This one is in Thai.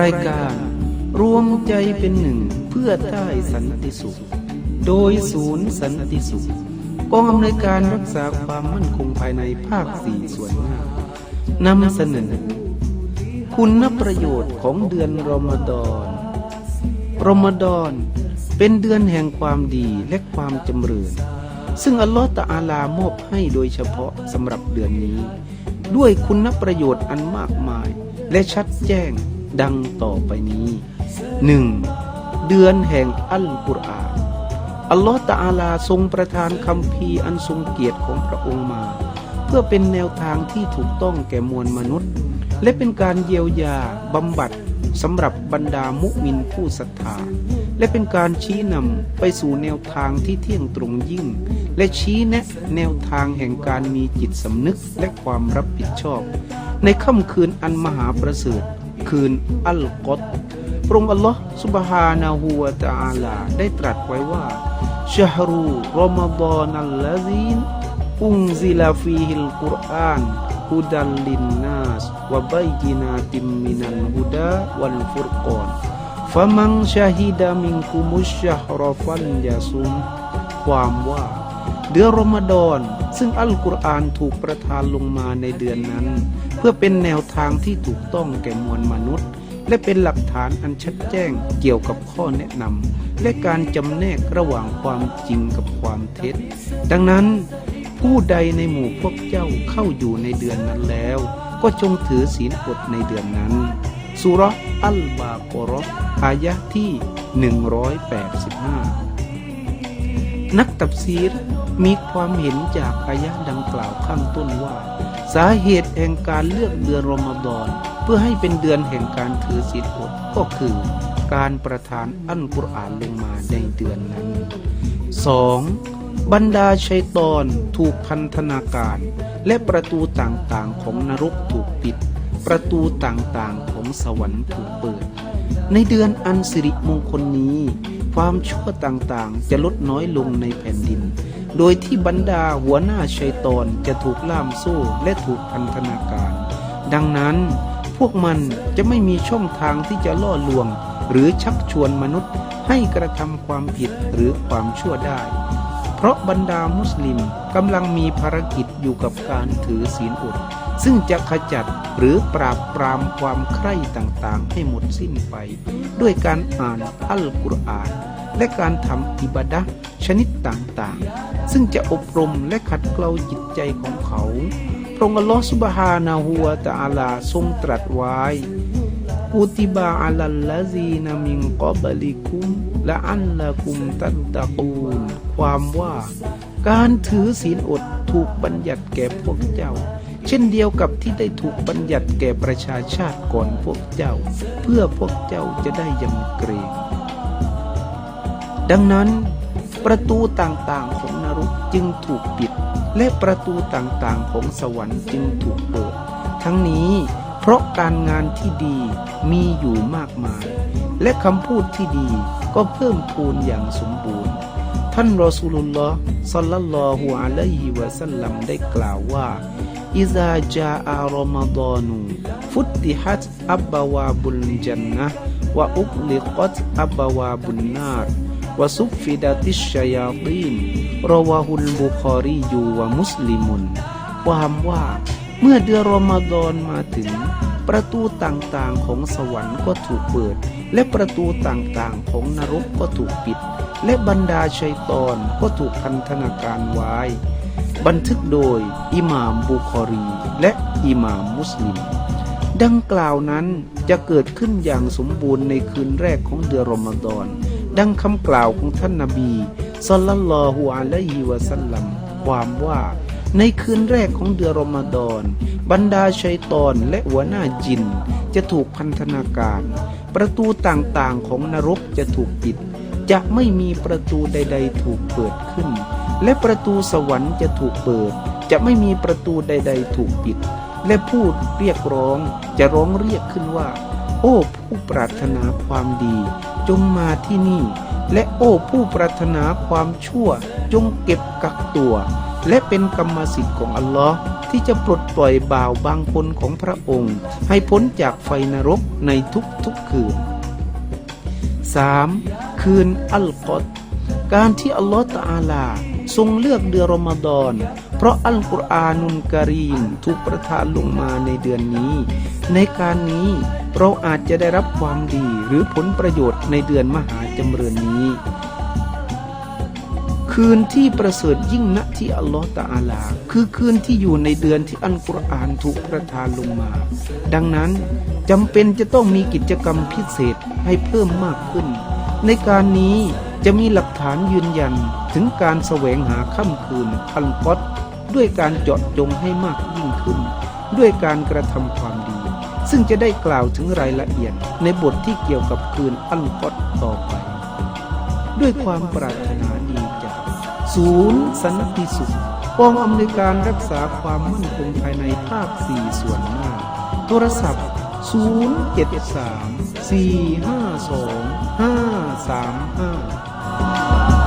รายการรวมใจเป็นหนึ่งเพื่อได้สันติสุข โดยศูนย์สันติสุขกองอำนวยการรักษาความมั่นคงภายในภาคสี่ส่วนหน้านำเสนอ คุณประโยชน์ของเดือนรอมฎอนรอมฎอน เป็นเดือนแห่งความดีและความจำเริญ ซึ่งอัลลอฮฺตะอาลามอบให้โดยเฉพาะสำหรับเดือนนี้ ด้วยคุณประโยชน์อันมากมาย และชัดแจ้งดังต่อไปนี้ 1. เดือนแห่งอัลกุรอานอัลลอฮฺตะอาลาทรงประทานคำพีอันทรงเกียรติของพระองค์มา เพื่อเป็นแนวทางที่ถูกต้องแก่มวลมนุษย์ และเป็นการเยียวยาบำบัดสำหรับบรรดามุมินผู้ศรัทธา และเป็นการชี้นำไปสู่แนวทางที่เที่ยงตรงยิ่ง และชี้แนะแนวทางแห่งการมีจิตสำนึกและความรับผิดชอบ ในค่ำคืนอันมหาประเสริฐคืนอัลกอตพระองค์อัลลอฮ์สุบฮานาหูวะตะอาลาได้ตรัสไว้ว่าชะฮรูรอมฎอนัลลซีนอุงซิลาฟีฮิลกุรอานฮุดัลลินนาสวะบัยจินาติมมินัลฮุดาวัลฟุรกอน ฟะมังชาฮิดามิงคุมุชชะฮรอฟันยาซุมความว่า เดือนรอมฎอน ซึ่งอัลกุรอานถูกประทานลงมาในเดือนนั้น เพื่อเป็นแนวทางที่ถูกต้องแก่มวลมนุษย์ และเป็นหลักฐานอันชัดแจ้งเกี่ยวกับข้อแนะนำและการจำแนกระหว่างความจริงกับความเท็จ ดังนั้นผู้ใดในหมู่พวกเจ้าเข้าอยู่ในเดือนนั้นแล้ว ก็จงถือศีลอดในเดือนนั้น สุราะห์อัลบากรออายะที่ 185 นักตับซีรมีความเห็นจากอายะดังกล่าวข้างต้นว่า สาเหตุแห่งการเลือกเดือนรอมฎอนเพื่อให้เป็นเดือนแห่งการถือศีลอดก็คือ การประทานอัลกุรอานลงมาในเดือนนั้น 2. บรรดาชัยตอนถูกพันธนาการ และประตูต่างๆของนรกถูกปิด ประตูต่างๆของสวรรค์ถูกเปิด ในเดือนอันสิริมงคลนี้ ความชั่วต่างๆจะลดน้อยลงในแผ่นดิน โดยที่บรรดาหัวหน้าชัยตอนจะถูกล่ามโซ่และถูกพันธนาการ ดังนั้นพวกมันจะไม่มีช่องทางที่จะล่อลวง หรือชักชวนมนุษย์ให้กระทำความผิดหรือความชั่วได้ เพราะบรรดามุสลิมกำลังมีภารกิจอยู่กับการถือศีลอด ซึ่งจะขจัดหรือปราบปรามความใคร่ต่างๆ ให้หมดสิ้นไป ด้วยการอ่านอัลกุรอาน และการทำอิบาดะชนิดต่างๆ ซึ่งจะอบรมและขัดเกลาจิตใจของเขาพระองค์ลอสุบฮานาหูวตะอาลาทรงตรัสไว้ กุติบะอัลลลซีนามิงกอบลิคุมและอัลละคุมตัตตะกูลความว่า การถือศีลอดถูกบัญญัติแก่พวกเจ้า เช่นเดียวกับที่ได้ถูกบัญญัติแก่ประชาชาติก่อนพวกเจ้า เพื่อพวกเจ้าจะได้ยำเกรงดังนั้นประตูต่างๆของนรกจึงถูกปิด และประตูต่างๆของสวรรค์จึงถูกเปิด ทั้งนี้ ราะการงานที่ดีมีอยู่มากมาย และคำพูดที่ดีก็เพิ่มพูนอย่างสมบูรณ์ ท่านรอสูลุลลอฮ์ซัลลัลลอฮุอะลัยฮิวะสัลลัมได้กล่าวว่าอิซาจาอารอมฎอนูฟุตติฮัตอับบาวาบุลจันนะวะอุกลิกัตอับบาวาบุนนารวะซุฟฟิดาติชชยาตีนรอวาฮุลบุคอรียูวะมุสลิมุนความว่า เมื่อเดือนรอมฎอนมาถึง ประตูต่างๆของสวรรค์ก็ถูกเปิด และประตูต่างๆของนรกก็ถูกปิด และบรรดาชัยตอนก็ถูกพันธนาการไว้ บันทึกโดยอิหม่ามบุคอรี และอิหม่ามมุสลิม ดังกล่าวนั้นจะเกิดขึ้นอย่างสมบูรณ์ในคืนแรกของเดือนรอมฎอน ดังคำกล่าวของท่านนาบีสัลลัลลอฮุอะลัยฮิวะสัลลัมความว่า ในคืนแรกของเดือนรอมฎอนบรรดาชัยตอนและหัวหน้าจินจะถูกพันธนาการ ประตูต่างๆของนรกจะถูกปิด จะไม่มีประตูใด ๆ ถูกเปิดขึ้น และประตูสวรรค์จะถูกเปิด จะไม่มีประตูใด ๆ ถูกปิด และพูดเรียกร้องจะร้องเรียกขึ้นว่า โอ้ผู้ปรารถนาความดี จงมาที่นี่ และโอ้ผู้ปรารถนาความชั่ว จงเก็บกักตัว และเป็นกรรมสิทธิ์ของอัลลอฮ์ที่จะปลดปล่อยบ่าวบางคนของพระองค์ ให้พ้นจากไฟนรกในทุกๆคืน 3. คืนอัลกอดการที่อัลลอฮฺตะอาลาทรงเลือกเดือนรอมฎอน เพราะอัลกุรอานุลกะรีมถูกประทานลงมาในเดือนนี้ ในการนี้เราอาจจะได้รับความดีหรือผลประโยชน์ในเดือนมหาจำเริญนี้ คืนที่ประเสริฐยิ่งณที่อัลลอฮฺตะอาลา คือคืนที่อยู่ในเดือนที่อัลกุรอานถูกประทานลงมา ดังนั้นจำเป็นจะต้องมีกิจกรรมพิเศษให้เพิ่มมากขึ้น ในการนี้จะมีหลักฐานยืนยันถึงการแสวงหาค่ำคืนอัลกอดด้วยการเจาะจงให้มากยิ่งขึ้น ด้วยการกระทำความดี ซึ่งจะได้กล่าวถึงรายละเอียดในบทที่เกี่ยวกับคืนอัลกอดต่อไป ด้วยความปรารถนา ศูนย์สันติสุขกองอำนวยการรักษาความมั่นคงภายในภาค 4 ส่วนหน้า โทรศัพท์ 073 452 535